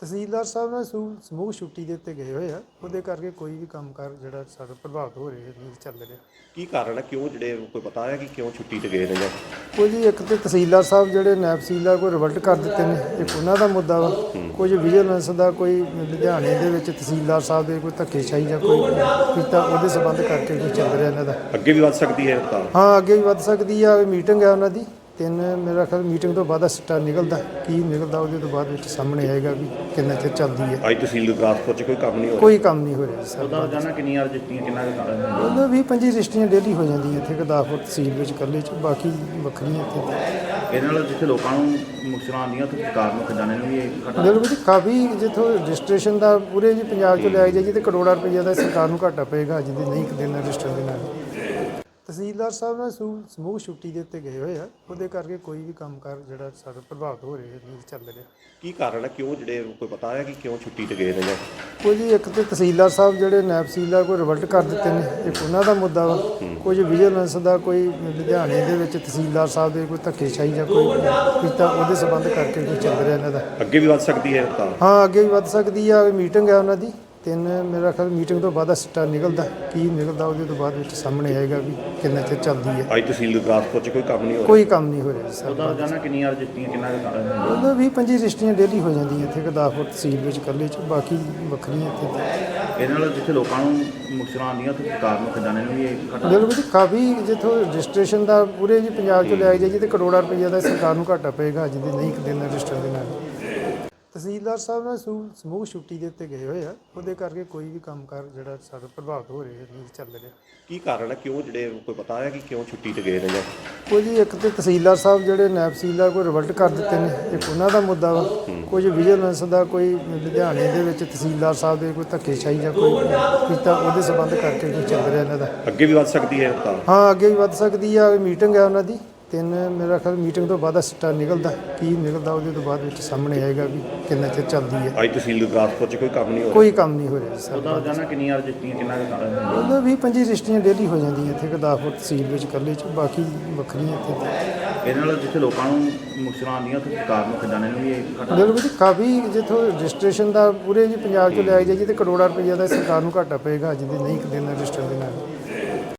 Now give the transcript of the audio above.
ਤਹਿਸੀਲਦਾਰ ਸਾਹਿਬ ਨੇ ਸਮੂਹ ਸਮੂਹ ਛੁੱਟੀ ਦੇ ਉੱਤੇ ਗਏ ਹੋਏ ਆ। ਉਹਦੇ ਕਰਕੇ ਕੋਈ ਵੀ ਕੰਮਕਾਰ ਜਿਹੜਾ ਸਾਡਾ ਪ੍ਰਭਾਵਿਤ ਹੋ ਰਿਹਾ ਨਹੀਂ ਚੱਲ ਰਿਹਾ। ਕੀ ਕਾਰਨ ਹੈ ਕਿਉਂ ਜਿਹੜੇ ਕੋਈ ਪਤਾ ਹੈ ਕਿ ਕਿਉਂ ਛੁੱਟੀ ਤੇ ਗਏ ਨੇ ਜਾਂ? ਕੁਝ ਇੱਕ ਤੇ ਤਹਿਸੀਲਦਾਰ ਸਾਹਿਬ ਜਿਹੜੇ ਨਾਇਬ ਤਹਿਸੀਲਦਾਰ ਕੋਈ ਰਿਵਰਟ ਕਰ ਦਿੱਤੇ ਨੇ ਇੱਕ ਉਹਨਾਂ ਦਾ ਮੁੱਦਾ ਵਾ। ਕੁਝ ਵਿਜੀਲੈਂਸ ਦਾ ਕੋਈ ਲੁਧਿਆਣੇ ਦੇ ਵਿੱਚ ਤਹਿਸੀਲਦਾਰ ਸਾਹਿਬ ਦੇ ਕੋਈ ਧੱਕੇਸ਼ਾਹੀ ਜਾਂ ਕੋਈ ਕੀਤਾ ਉਹਦੇ ਸੰਬੰਧ ਕਰਕੇ ਕੋਈ ਚੱਲ ਰਿਹਾ ਇਹਨਾਂ ਦਾ। ਅੱਗੇ ਵੀ ਵੱਧ ਸਕਦੀ ਹੈ ਤਾਂ ਹਾਂ ਅੱਗੇ ਵੀ ਵੱਧ ਸਕਦੀ ਆ ਮੀਟਿੰਗ ਹੈ ਉਹਨਾਂ ਦੀ। ਤਿੰਨ ਮੇਰਾ ਖਿਆਲ ਮੀਟਿੰਗ ਤੋਂ ਬਾਅਦ ਸਿੱਟਾ ਨਿਕਲਦਾ ਕੀ ਨਿਕਲਦਾ ਉਹਦੇ ਤੋਂ ਬਾਅਦ ਵਿੱਚ ਸਾਹਮਣੇ ਆਏਗਾ ਵੀ ਕਿੰਨਾ ਚਿਰ ਚੱਲਦੀ ਹੈ। ਅੱਜ ਤਹਿਸੀਲ ਗੁਰਦਾਸਪੁਰ ਚ ਕੋਈ ਕੰਮ ਨਹੀਂ ਹੋ ਰਿਹਾ ਕੋਈ ਕੰਮ ਨਹੀਂ ਹੋ ਰਿਹਾ ਸਰ। ਉਹਦਾ ਰੋਜ਼ਾਨਾ ਕਿੰਨੀਆਂ ਰਜਿਸਟਰੀਆਂ ਕਿੰਨਾ ਕੁ ਕੰਮ ਹੈ? ਉਹਨਾਂ ਵੀ 25 ਰਜਿਸਟਰੀਆਂ ਡੇਲੀ ਹੋ ਜਾਂਦੀਆਂ ਇੱਥੇ ਗੁਰਦਾਸਪੁਰ ਤਹਿਸੀਲ ਵਿੱਚ ਇਕੱਲੇ ਚ ਬਾਕੀ ਵੱਖਰੀਆਂ ਇੱਥੇ। ਇਹਦੇ ਨਾਲ ਜਿੱਥੇ ਲੋਕਾਂ ਨੂੰ ਮੁਸ਼ਕਲਾਂ ਆਉਂਦੀਆਂ ਉੱਥੇ ਸਰਕਾਰ ਨੂੰ ਖਜ਼ਾਨੇ ਨੂੰ ਵੀ ਇਹ ਘਟਾ ਬਿਲਕੁਲ ਜੀ ਕਾਫੀ ਜਿੱਥੋਂ ਰਜਿਸਟ੍ਰੇਸ਼ਨ ਦਾ ਪੂਰੇ ਜੀ ਪੰਜਾਬ ਚੋਂ ਲਿਆਇਆ ਜਾਈਏ ਤੇ ਕਰੋੜਾਂ ਰੁਪਈਆ ਦਾ ਸਰਕਾਰ ਨੂੰ ਘਾਟਾ ਪਏਗਾ ਜਿਹਦੇ ਨਹੀਂ ਇੱਕ ਦਿਨ ਰਜਿਸਟਰ ਦੇ ਨਾਲ। ਤਹਿਸੀਲਦਾਰ ਸਾਹਿਬ ਨੇ ਸਮੂਹ ਸਮੂਹ ਛੁੱਟੀ ਦੇ ਉੱਤੇ ਗਏ ਹੋਏ ਆ। ਉਹਦੇ ਕਰਕੇ ਕੋਈ ਵੀ ਕੰਮਕਾਰ ਜਿਹੜਾ ਸਾਡਾ ਪ੍ਰਭਾਵਿਤ ਹੋ ਰਿਹਾ ਨਹੀਂ ਚੱਲ ਰਿਹਾ। ਕੀ ਕਾਰਨ ਹੈ? ਕਿਉਂ ਜਿਹੜੇ ਕੋਈ ਪਤਾ ਹੈ ਕਿ ਕਿਉਂ ਛੁੱਟੀ ਤੇ ਗਏ ਨੇ ਜਾਂ? ਕੁਝ ਇੱਕ ਤੇ ਤਹਿਸੀਲਦਾਰ ਸਾਹਿਬ ਜਿਹੜੇ ਨਾਇਬ ਤਹਿਸੀਲਦਾਰ ਕੋਈ ਰਿਵਰਟ ਕਰ ਦਿੱਤੇ ਨੇ ਇੱਕ ਉਹਨਾਂ ਦਾ ਮੁੱਦਾ ਵਾ। ਕੁਝ ਵਿਜੀਲੈਂਸ ਦਾ ਕੋਈ ਲੁਧਿਆਣੇ ਦੇ ਵਿੱਚ ਤਹਿਸੀਲਦਾਰ ਸਾਹਿਬ ਦੇ ਕੋਈ ਧੱਕੇਸ਼ਾਹੀ ਜਾਂ ਕੋਈ ਕੀਤਾ ਉਹਦੇ ਸੰਬੰਧ ਕਰਕੇ ਕੋਈ ਚੱਲ ਰਿਹਾ ਇਹਨਾਂ ਦਾ। ਅੱਗੇ ਵੀ ਵੱਧ ਸਕਦੀ ਹੈ ਤਾਂ ਹਾਂ ਅੱਗੇ ਵੀ ਵੱਧ ਸਕਦੀ ਆ ਮੀਟਿੰਗ ਹੈ ਉਹਨਾਂ ਦੀ। ਤਿੰਨ ਮੇਰਾ ਖਿਆਲ ਮੀਟਿੰਗ ਤੋਂ ਬਾਅਦ ਸਿੱਟਾ ਨਿਕਲਦਾ। ਕੀ ਨਿਕਲਦਾ ਉਹਦੇ ਤੋਂ ਬਾਅਦ ਵਿੱਚ ਸਾਹਮਣੇ ਆਏਗਾ ਵੀ ਕਿੰਨਾ ਚਿਰ ਚੱਲਦੀ ਹੈ। ਅੱਜ ਤਹਿਸੀਲ ਗੁਰਦਾਸਪੁਰ ਚ ਕੋਈ ਕੰਮ ਨਹੀਂ ਹੋ ਰਿਹਾ? ਕੋਈ ਕੰਮ ਨਹੀਂ ਹੋ ਰਿਹਾ ਸਰ। ਉਹਦਾ ਰੋਜ਼ਾਨਾ ਕਿੰਨੀਆਂ ਰਜਿਸਟਰੀਆਂ ਕਿੰਨਾ ਕੁ ਕੰਮ ਹੈ? ਉਹਨਾਂ ਵੀ 25 ਰਜਿਸਟਰੀਆਂ ਡੇਲੀ ਹੋ ਜਾਂਦੀਆਂ ਇੱਥੇ ਗੁਰਦਾਸਪੁਰ ਤਹਿਸੀਲ ਵਿੱਚ ਇਕੱਲੇ ਚ ਬਾਕੀ ਵੱਖਰੀਆਂ ਇੱਥੇ ਇਹਦੇ ਨਾਲ ਜਿੱਥੇ ਲੋਕਾਂ ਨੂੰ ਮੁਸ਼ਕਲਾਂ ਆਉਂਦੀਆਂ ਉੱਥੇ ਸਰਕਾਰ ਨੂੰ ਖਜ਼ਾਨੇ ਨੂੰ ਵੀ ਇਹ ਘਟਾ ਬਿਲਕੁਲ ਜੀ ਕਾਫੀ ਜਿੱਥੋਂ ਰਜਿਸਟ੍ਰੇਸ਼ਨ ਦਾ ਪੂਰੇ ਜੀ ਪੰਜਾਬ ਚੋਂ ਲਿਆਇਆ ਜਾਈਏ ਤੇ ਕਰੋੜਾਂ ਰੁਪਈਆ ਦਾ ਸਰਕਾਰ ਨੂੰ ਘਾਟਾ ਪਏਗਾ ਜਿਹਦੇ ਨਹੀਂ ਇੱਕ ਦਿਨ ਰਜਿਸਟਰ ਦੇ ਨਾਲ। ਤਹਿਸੀਲਦਾਰ ਸਾਹਿਬ ਨੇ ਸਮੂਹ ਸਮੂਹ ਛੁੱਟੀ ਦੇ ਉੱਤੇ ਗਏ ਹੋਏ ਆ। ਉਹਦੇ ਕਰਕੇ ਕੋਈ ਵੀ ਕੰਮਕਾਰ ਜਿਹੜਾ ਸਾਡਾ ਪ੍ਰਭਾਵਿਤ ਹੋ ਰਿਹਾ ਨਹੀਂ ਚੱਲ ਰਿਹਾ। ਕੀ ਕਾਰਨ ਹੈ ਕਿਉਂ ਜਿਹੜੇ ਕੋਈ ਪਤਾ ਹੈ ਕਿ ਕਿਉਂ ਛੁੱਟੀ ਤੇ ਗਏ ਨੇ ਜਾਂ? ਕੁਝ ਇੱਕ ਤੇ ਤਹਿਸੀਲਦਾਰ ਸਾਹਿਬ ਜਿਹੜੇ ਨਾਇਬ ਤਹਿਸੀਲਦਾਰ ਕੋਈ ਰਿਵਰਟ ਕਰ ਦਿੱਤੇ ਨੇ। ਇੱਕ ਉਹਨਾਂ ਦਾ ਮੁੱਦਾ ਵਾ। ਕੁਝ ਵਿਜੀਲੈਂਸ ਦਾ ਕੋਈ ਲੁਧਿਆਣੇ ਦੇ ਵਿੱਚ ਤਹਿਸੀਲਦਾਰ ਸਾਹਿਬ ਦੇ ਕੋਈ ਧੱਕੇਸ਼ਾਹੀ ਜਾਂ ਕੋਈ ਕੀਤਾ ਉਹਦੇ ਸੰਬੰਧ ਕਰਕੇ ਕੋਈ ਚੱਲ ਰਿਹਾ ਇਹਨਾਂ ਦਾ। ਅੱਗੇ ਵੀ ਵੱਧ ਸਕਦੀ ਹੈ ਤਾਂ? ਹਾਂ ਅੱਗੇ ਵੀ ਵੱਧ ਸਕਦੀ ਆ। ਮੀਟਿੰਗ ਹੈ ਉਹਨਾਂ ਦੀ। ਤਿੰਨ ਮੇਰਾ ਖਿਆਲ ਮੀਟਿੰਗ ਤੋਂ ਬਾਅਦ ਸਿੱਟਾ ਨਿਕਲਦਾ। ਕੀ ਨਿਕਲਦਾ ਉਹਦੇ ਤੋਂ ਬਾਅਦ ਵਿੱਚ ਸਾਹਮਣੇ ਆਏਗਾ ਵੀ ਕਿੰਨਾ ਚਿਰ ਚੱਲਦੀ ਹੈ। ਅੱਜ ਤਹਿਸੀਲ ਗੁਰਦਾਸਪੁਰ ਚ ਕੋਈ ਕੰਮ ਨਹੀਂ ਹੋ ਰਿਹਾ। ਕੋਈ ਕੰਮ ਨਹੀਂ ਹੋ ਰਿਹਾ ਜੀ ਸਰ। ਉਹਦਾ ਰੋਜ਼ਾਨਾ ਕਿੰਨੀਆਂ ਰਜਿਸਟਰੀਆਂ ਕਿੰਨਾ ਕੁ? ਉਹਨਾਂ ਵੀ 25 ਰਜਿਸਟਰੀਆਂ ਡੇਲੀ ਹੋ ਜਾਂਦੀਆਂ ਇੱਥੇ ਗੁਰਦਾਸਪੁਰ ਤਹਿਸੀਲ ਵਿੱਚ ਇਕੱਲੇ ਚ ਬਾਕੀ ਵੱਖਰੀਆਂ ਇੱਥੇ। ਇਹਦੇ ਨਾਲ ਜਿੱਥੇ ਲੋਕਾਂ ਨੂੰ ਮੁਸ਼ਕਲਾਂ ਆਉਂਦੀਆਂ ਉੱਥੇ ਸਰਕਾਰ ਨੂੰ ਖਜ਼ਾਨੇ ਨੂੰ? ਵੀ ਇਹ ਘਟਾ ਬਿਲਕੁਲ ਜੀ ਕਾਫੀ ਜਿੱਥੋਂ ਰਜਿਸਟ੍ਰੇਸ਼ਨ ਦਾ ਪੂਰੇ ਜੀ ਪੰਜਾਬ ਚੋਂ ਲਿਆਇਆ ਜਾਈਏ ਤੇ ਕਰੋੜਾਂ ਰੁਪਈਆ ਦਾ ਸਰਕਾਰ ਨੂੰ ਘਾਟਾ ਪਏਗਾ ਜਿਹਦੇ ਨਹੀਂ ਇੱਕ ਦਿਨ ਰਜਿਸਟਰ ਦੇ ਨਾਲ।